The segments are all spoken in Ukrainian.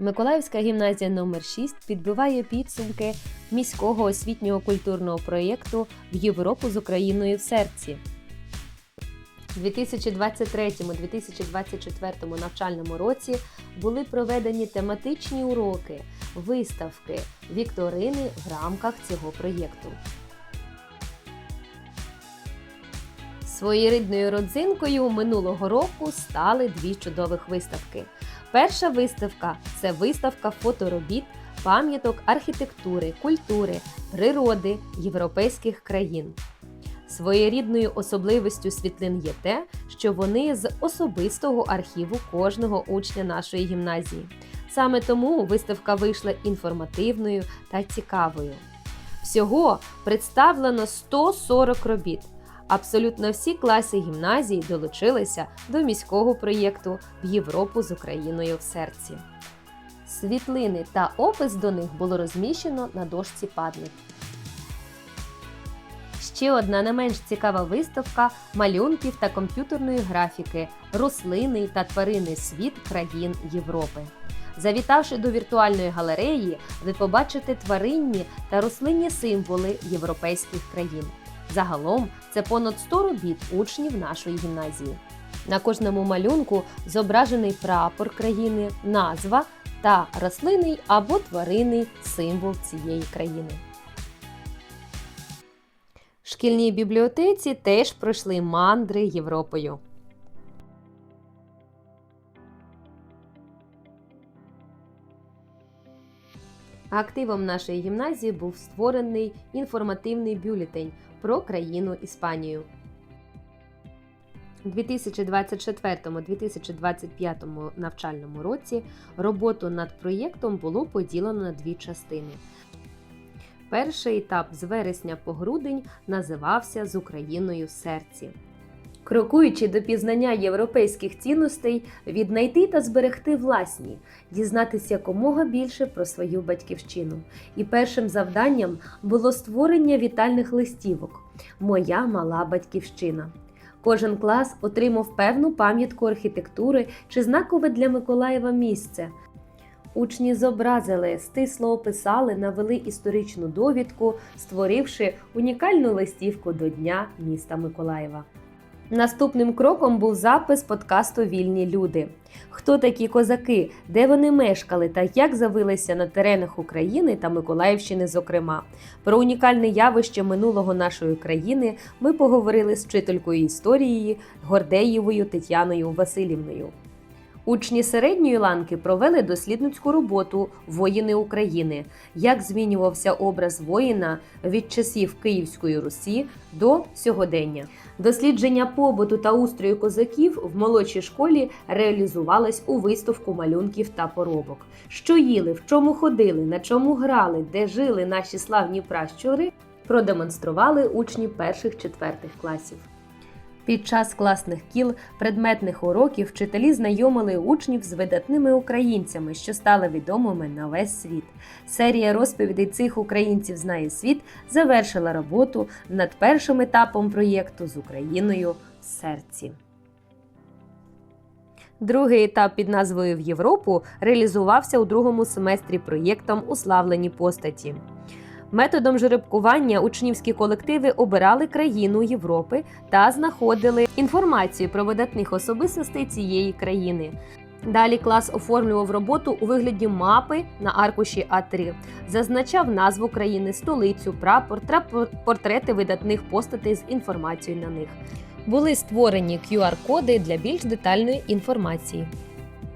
Миколаївська гімназія номер 6 підбиває підсумки міського освітнього культурного проєкту в Європу з Україною в серці. У 2023-2024 навчальному році були проведені тематичні уроки, виставки, вікторини в рамках цього проєкту. Своєрідною родзинкою минулого року стали дві чудових виставки. Перша виставка це виставка фоторобіт, пам'яток архітектури, культури, природи європейських країн. Своєрідною особливістю світлин є те, що вони з особистого архіву кожного учня нашої гімназії. Саме тому виставка вийшла інформативною та цікавою. Всього представлено 140 робіт. Абсолютно всі класи гімназії долучилися до міського проєкту в Європу з Україною в серці. Світлини та опис до них було розміщено на дошці Padlet. Ще одна не менш цікава виставка малюнків та комп'ютерної графіки, рослинний та тваринний світ країн Європи. Завітавши до віртуальної галереї, ви побачите тваринні та рослинні символи європейських країн. Загалом це понад 100 робіт учнів нашої гімназії. На кожному малюнку зображений прапор країни, назва та рослинний або тваринний символ цієї країни. В шкільній бібліотеці теж пройшли мандри Європою. Активом нашої гімназії був створений інформативний бюлетень про країну Іспанію. У 2024-2025 навчальному році роботу над проєктом було поділено на дві частини. Перший етап з вересня по грудень називався З Україною в серці. Крокуючи до пізнання європейських цінностей, віднайти та зберегти власні, дізнатися якомога більше про свою батьківщину. І першим завданням було створення вітальних листівок Моя мала батьківщина. Кожен клас отримав певну пам'ятку архітектури чи знакове для Миколаєва місце. Учні зобразили, стисло описали, навели історичну довідку, створивши унікальну листівку до Дня міста Миколаєва. Наступним кроком був запис подкасту Вільні люди. Хто такі козаки, де вони мешкали та як завилися на теренах України та Миколаївщини, зокрема. Про унікальне явище минулого нашої країни ми поговорили з вчителькою історії Гордеєвою Тетяною Васильівною. Учні середньої ланки провели дослідницьку роботу Воїни України, як змінювався образ воїна від часів Київської Русі до сьогодення. Дослідження побуту та устрою козаків в молодшій школі реалізувалось у виставку малюнків та поробок. Що їли, в чому ходили, на чому грали, де жили наші славні пращури, продемонстрували учні перших-четвертих класів. Під час класних кіл предметних уроків вчителі знайомили учнів з видатними українцями, що стали відомими на весь світ. Серія розповідей цих українців знає світ завершила роботу над першим етапом проєкту з Україною в серці. Другий етап під назвою В Європу реалізувався у другому семестрі проєктом Уславлені постаті. Методом жеребкування учнівські колективи обирали країну Європи та знаходили інформацію про видатних особистостей цієї країни. Далі клас оформлював роботу у вигляді мапи на аркуші А3, зазначав назву країни, столицю, прапор та портрети видатних постатей з інформацією на них. Були створені QR-коди для більш детальної інформації.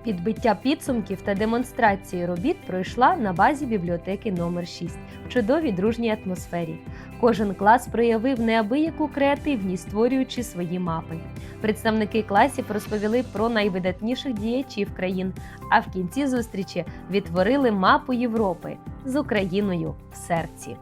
Підбиття підсумків та демонстрації робіт пройшла на базі бібліотеки номер 6 в чудовій дружній атмосфері. Кожен клас проявив неабияку креативність, створюючи свої мапи. Представники класів розповіли про найвидатніших діячів країн, а в кінці зустрічі відтворили мапу Європи з Україною в серці.